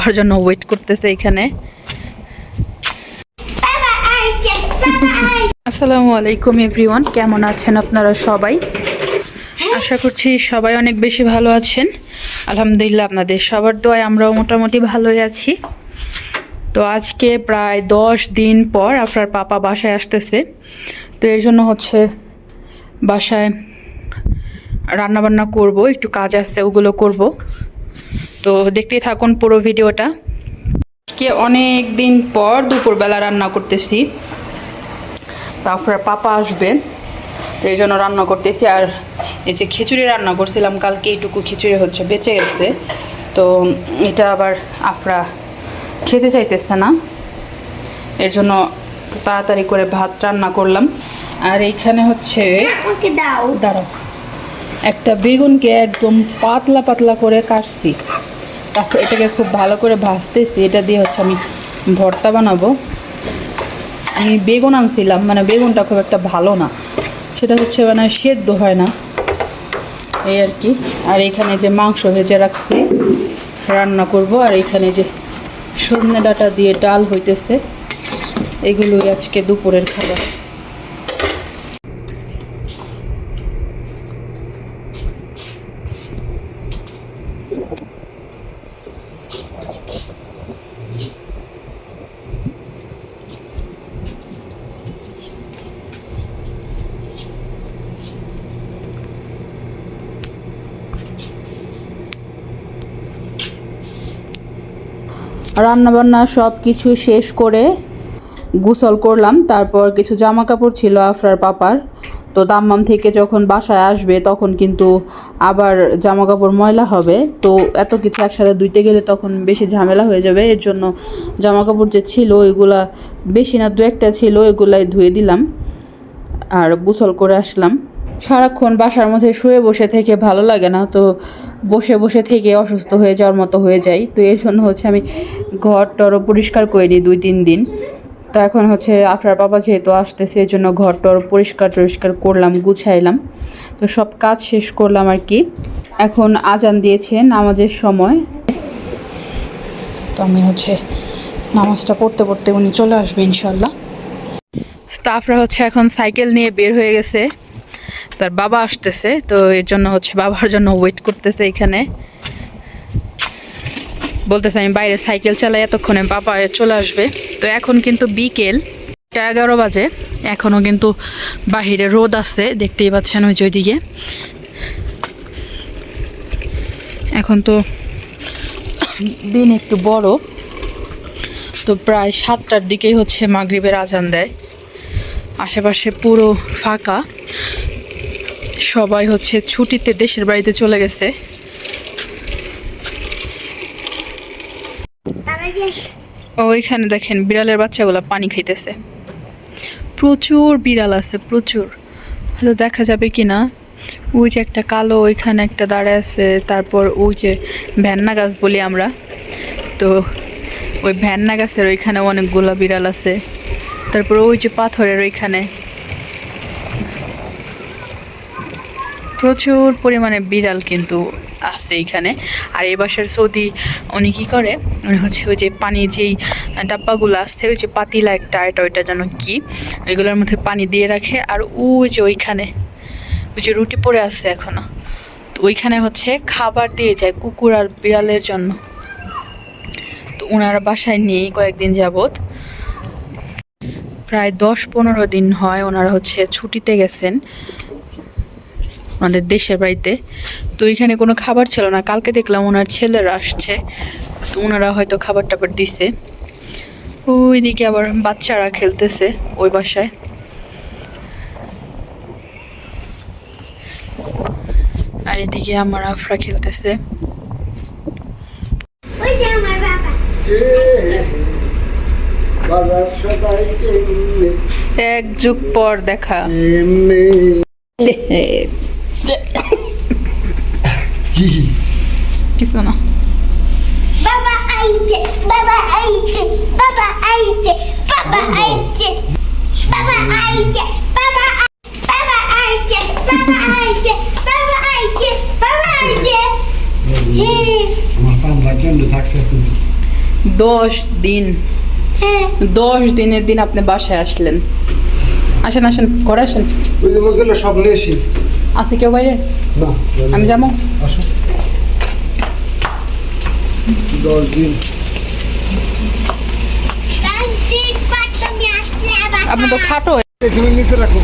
ওর জন্য ওয়েট করতেছে এখানে। আসসালামু আলাইকুম এভরিওয়ান কেমন আছেন আপনারা সবাই? আশা করছি সবাই অনেক বেশি ভালো আছেন। আলহামদুলিল্লাহ আপনাদের সবার দোয়ায় আমরাও মোটামুটি ভালোই আছি। তো আজকে প্রায় দশ দিন পর আপনার পাপা বাসায় আসতেছে। তো এর জন্য হচ্ছে বাসায় রান্নাবান্না করব, একটু কাজ আছে ওগুলো করব। তো দেখতেই থাকুন পুরো ভিডিওটা। আজকে অনেক দিন পর দুপুরবেলা রান্না করতেছি। তারপরে পাপা আসবে এই জন্য রান্না করতেছি। আর এই যে খিচুড়ি রান্না করছিলাম কালকে এইটুকু খিচুড়ি হচ্ছে বেঁচে গেছে। তো এটা আবার আফরা খেতে চাইতেছে না। এর জন্য তাড়াতাড়ি করে ভাত রান্না করলাম। আর এইখানে হচ্ছে দাঁড়াও। একটা বেগুনকে একদম পাতলা পাতলা করে কাটছি। তারপর এটাকে খুব ভালো করে ভাজতেছি। এটা দিয়ে হচ্ছে আমি ভর্তা বানাবো। আমি বেগুন আনছিলাম মানে বেগুনটা খুব একটা ভালো না। সেটা হচ্ছে মানে সেদ্ধ হয় না। এই আর কি। আর এখানে যে মাংস ভেজে রাখছি, রান্না করব। আর এখানে যে সজনে ডাটা দিয়ে ডাল হইতেছে, এগুলোই আজকে দুপুরের খাবার। রান্নাবান্না সব কিছু শেষ করে গোসল করলাম। তারপর কিছু জামা কাপড় ছিল আফরার পাপার। তো দাম্মাম থেকে যখন বাসায় আসবে তখন কিন্তু আবার জামা কাপড় ময়লা হবে। তো এত কিছু একসাথে ধুইতে গেলে তখন বেশি ঝামেলা হয়ে যাবে। এর জন্য জামা কাপড় যে ছিল ওইগুলা বেশি না, দু একটা ছিল এগুলাই ধুয়ে দিলাম আর গোসল করে আসলাম। সারাক্ষণ বাসার মধ্যে শুয়ে বসে থেকে ভালো লাগে না। তো বসে বসে থেকে অসুস্থ হয়ে যাওয়ার মতো হয়ে যাই। তো এর জন্য হচ্ছে আমি ঘর টরও পরিষ্কার করে নিই দুই তিন দিন। তো এখন হচ্ছে আফরার বাবা যেহেতু আসতেছে এই জন্য ঘর টর পরিষ্কার টরিষ্কার করলাম, গুছাইলাম। তো সব কাজ শেষ করলাম আর কি। এখন আজান দিয়েছে নামাজের সময়। তো আমি হচ্ছে নামাজটা পড়তে পড়তে উনি চলে আসবে ইনশাল্লাহ তো আফরা হচ্ছে এখন সাইকেল নিয়ে বের হয়ে গেছে। তার বাবা আসতেছে, তো এর জন্য হচ্ছে বাবার জন্য ওয়েট করতেছে এখানে। বলতেছে, আমি বাইরে সাইকেল চালাই, এতক্ষণে বাবা চলে আসবে। তো এখন কিন্তু বিকেল এগারো বাজে। এখনও কিন্তু বাহিরে রোদ আছে, দেখতেই পাচ্ছেন ওই ওইদিকে। এখন তো দিন একটু বড়। তো প্রায় সাতটার দিকেই হচ্ছে মাগরিবের আজান দেয়। আশেপাশে পুরো ফাঁকা। সবাই হচ্ছে ছুটিতে দেশের বাড়িতে চলে গেছে। ওইখানে দেখেন বিড়ালের বাচ্চাগুলো পানি খাইতেছে। প্রচুর বিড়াল আছে, প্রচুর। হয়তো দেখা যাবে কি না ওই যে একটা কালো, ওইখানে একটা দাঁড়ায় আছে, তারপর ওই যে ভ্যান্না গাছ বলি আমরা। তো ওই ভ্যান্না গাছের ওইখানে অনেকগুলো বিড়াল আছে। তারপর ওই যে পাথরের ওইখানে প্রচুর পরিমাণে বিড়াল কিন্তু আছে এইখানে আর এই বাসার সৌদি, উনি কী করে? উনি হচ্ছে ওই যে পানি যেই ডাব্বাগুলো আসছে ওই যে পাতিলা একটা এটা, ওইটা যেন কি, ওইগুলোর মধ্যে পানি দিয়ে রাখে। আর ওই যে ওইখানে, ওই যে রুটি পড়ে আছে এখনও তো ওইখানে হচ্ছে খাবার দিয়ে যায় কুকুর আর বিড়ালের জন্য। তো ওনারা বাসায় নেই কয়েকদিন যাবত প্রায় দশ পনেরো দিন হয় ওনারা হচ্ছে ছুটিতে গেছেন। আমাদের দেশের বাড়িতে। তো এখানে কোনো খাবার ছিল না। কালকে দেখলাম ওনার ছেলেরা আসছে। তো ওনারা হয়তো খাবার টাবার দিছে। ওইদিকে আবার বাচ্চারা খেলতেছে ওই বাসায়। আর এদিকে আমার আফরা খেলতেছে। ওই যে আমার বাবা। বাজার সবাইকে নিয়ে এক যুগ পর দেখা এমনি কি কিছু না বাবা আইছে বাবা আইছে বাবা আইছে বাবা আইছে বাবা আইছে বাবা বাবা আইছে বাবা আইছে বাবা আইছে বাবা আইছে হে আমার সামলা কেমনে থাকছে এতদিন দশ দিন। হ্যাঁ। দশ দিনের দিন আপনি বাসায় আসলেন। আসেন আসেন ঘরে আসেন। সব নিয়ে এসি আছে কেউ বাইরে? আমি যাব। দশ দিন। আপনি তো খাটো। নিচে রাখো।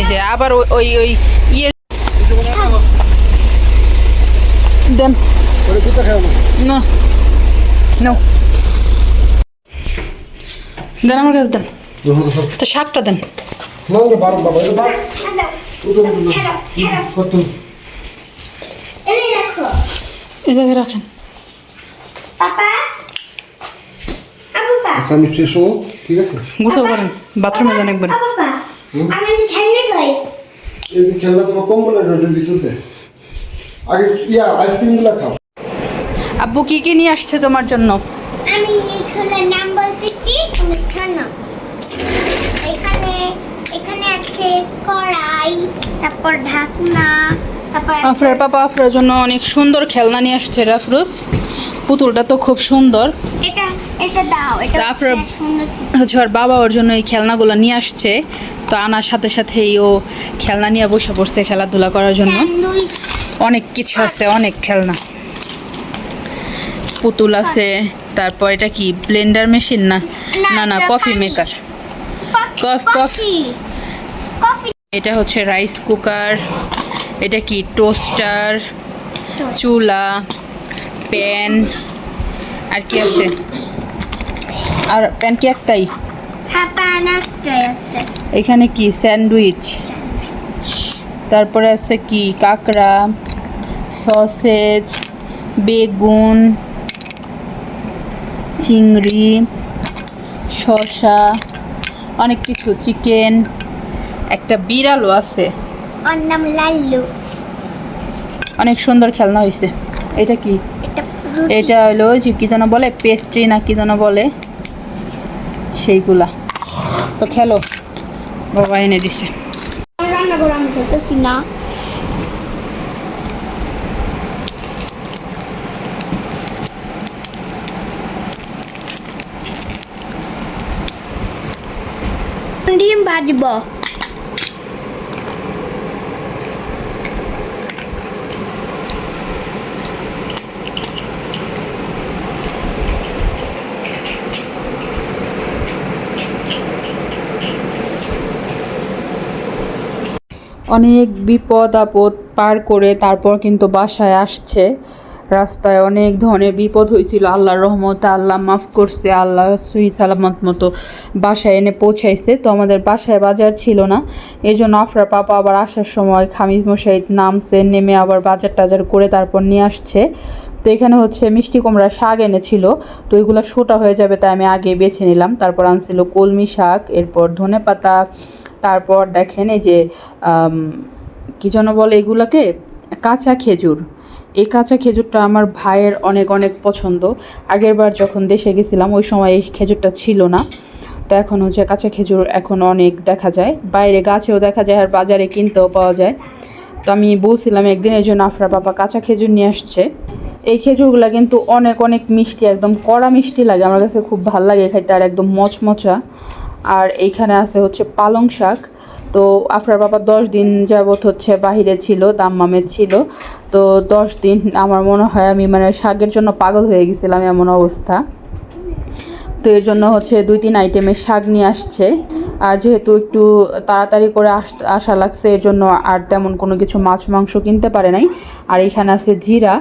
এই যে আবার ওই ওই ইয়ে দেন। না না। নো দেন আমার কাছে দেন। তো শাকটা দেন। জায়গায় রাখেন। আচ্ছা আমি ফ্রেশ হব ঠিক আছে? গোসল করেন বাথরুমে যান একবার। আমি খেলনে যাই এই খেলনা তোমার কম্বলের ভিতরে আগে ইয়া আইসক্রিমগুলো খাও। আব্বু কি কি নিয়ে আসছে তোমার জন্য? আমি এই খেলার নাম বলতেছি তুমি শোনো এখানে এখানে আছে কড়াই তারপর ঢাকনা তারপর আফরার পাপা আফরার জন্য অনেক সুন্দর খেলনা নিয়ে আসছে রাফরুজ। পুতুলটা তো খুব সুন্দর। এটা এটা দাও এটা তারপর- হচ্ছে ওর বাবা ওর জন্য এই খেলনাগুলো নিয়ে আসছে। তো আনার সাথে সাথেই ও খেলনা নিয়ে বসে পড়ছে খেলাধুলা করার জন্য। অনেক কিছু আছে অনেক খেলনা। পুতুল আছে তারপর এটা কি ব্লেন্ডার মেশিন না? না না কফি মেকার। Coffee coffee. এটা হচ্ছে রাইস কুকার এটা কি টোস্টার চুলা প্যান আর কি আছে? আর প্যান কি একটাই। হ্যাঁ প্যান একটাই আছে এখানে কি? স্যান্ডউইচ তারপরে আছে কি? কাঁকড়া সসেজ বেগুন চিংড়ি শসা অনেক কিছু। চিকেন একটা বিড়ালও আছে। ওর নাম লাল্লু। অনেক সুন্দর খেলনা হয়েছে এটা কি? এটা। হলো যে কি যেন বলে? পেস্ট্রি না কি যেন বলে? সেইগুলা। তো খেলো। বাবা এনে দিছে। ডিম ভাজব। অনেক বিপদ আপদ পার করে তারপর কিন্তু বাসায় আসছে। রাস্তায় অনেক ধরনের বিপদ হয়েছিল আল্লাহর রহমতে আল্লাহ মাফ করছে, আল্লাহ সুই সালামত মতো বাসায় এনে পৌঁছাইছে। তো আমাদের বাসায় বাজার ছিল না। এই জন্য আফরার পাপা আবার আসার সময় খামিজ মশাই নামছে, নেমে আবার বাজার টাজার করে তারপর নিয়ে আসছে। তো এখানে হচ্ছে মিষ্টি কুমড়া শাক এনেছিল। তো ওইগুলো সোটা হয়ে যাবে তাই আমি আগে বেছে নিলাম। তারপর আনছিল কলমি শাক, এরপর ধনে পাতা, তারপর দেখেন এই যে কি যেন বলে এগুলোকে? কাঁচা খেজুর। এই কাঁচা খেজুরটা আমার ভাইয়ের অনেক অনেক পছন্দ। আগের বার যখন দেশে গেছিলাম, ওই সময় এই খেজুরটা ছিল না। তো এখন হচ্ছে কাঁচা খেজুর এখন অনেক দেখা যায়। বাইরে গাছেও দেখা যায় আর বাজারে কিনতেও পাওয়া যায়। তো আমি বলছিলাম একদিনের জন্য আফরা বাবা কাঁচা খেজুর নিয়ে আসছে। এই খেজুরগুলো কিন্তু অনেক অনেক মিষ্টি, একদম কড়া মিষ্টি লাগে। আমার কাছে খুব ভালো লাগে খাইতে আর একদম মচমচা। আর এইখানে আছে হচ্ছে পালং শাক। তো আফরার বাবা দশ দিন যাবৎ হচ্ছে বাহিরে ছিল, দাম্মামে ছিল। তো দশ দিন আমার মনে হয় আমি মানে শাকের জন্য পাগল হয়ে গেছিলাম এমন অবস্থা। তো এর জন্য হচ্ছে দুই, তিন আইটেমের শাক নিয়ে আসছে। আর যেহেতু একটু তাড়াতাড়ি করে আস, আসা লাগছে, এর জন্য আর তেমন কোনো কিছু মাছ, মাংস কিনতে পারে নাই। আর এখানে আছে জিরা,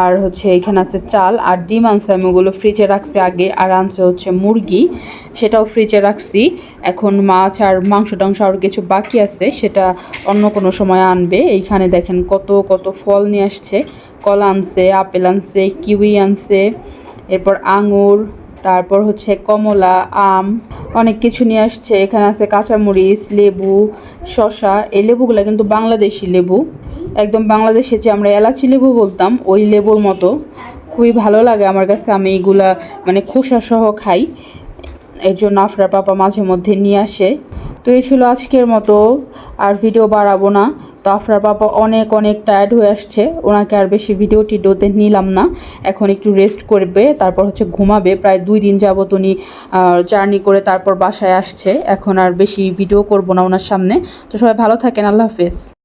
আর হচ্ছে এখানে আছে চাল, আর ডিম আনছে আমি, ওগুলো ফ্রিজে রাখছি আগে। আর আনছে হচ্ছে মুরগি, সেটাও ফ্রিজে রাখছি। এখন মাছ আর মাংস, টাংস আর কিছু বাকি আছে, সেটা অন্য কোনো সময় আনবে। এইখানে দেখেন কত কত ফল নিয়ে আসছে। কলা আনছে, আপেল আনছে, কিউই আনছে, এরপর আঙুর তারপর হচ্ছে কমলা, আম, অনেক কিছু নিয়ে আসছে। এখানে আছে কাঁচামরিচ, লেবু শশা এই লেবুগুলো কিন্তু বাংলাদেশি লেবু। একদম বাংলাদেশে যে আমরা এলাচি লেবু বলতাম, ওই লেবুর মতো। খুবই ভালো লাগে আমার কাছে। আমি এইগুলা মানে খোসা সহ খাই। এর জন্য আফরার পাপা মাঝে মধ্যে নিয়ে আসে। তো এই ছিল আজকের মতো। আর ভিডিও বাড়াবো না। তো আফরার পাপা অনেক অনেক টায়ার্ড হয়ে আসছে। ওনাকে আর বেশি ভিডিও টিডিওতে নিলাম না। এখন একটু রেস্ট করবে, তারপর হচ্ছে ঘুমাবে। প্রায় দুই দিন যাবত উনি জার্নি করে তারপর বাসায় আসছে। এখন আর বেশি ভিডিও করব না ওনার সামনে। তো সবাই ভালো থাকেন, আল্লাহ হাফেজ।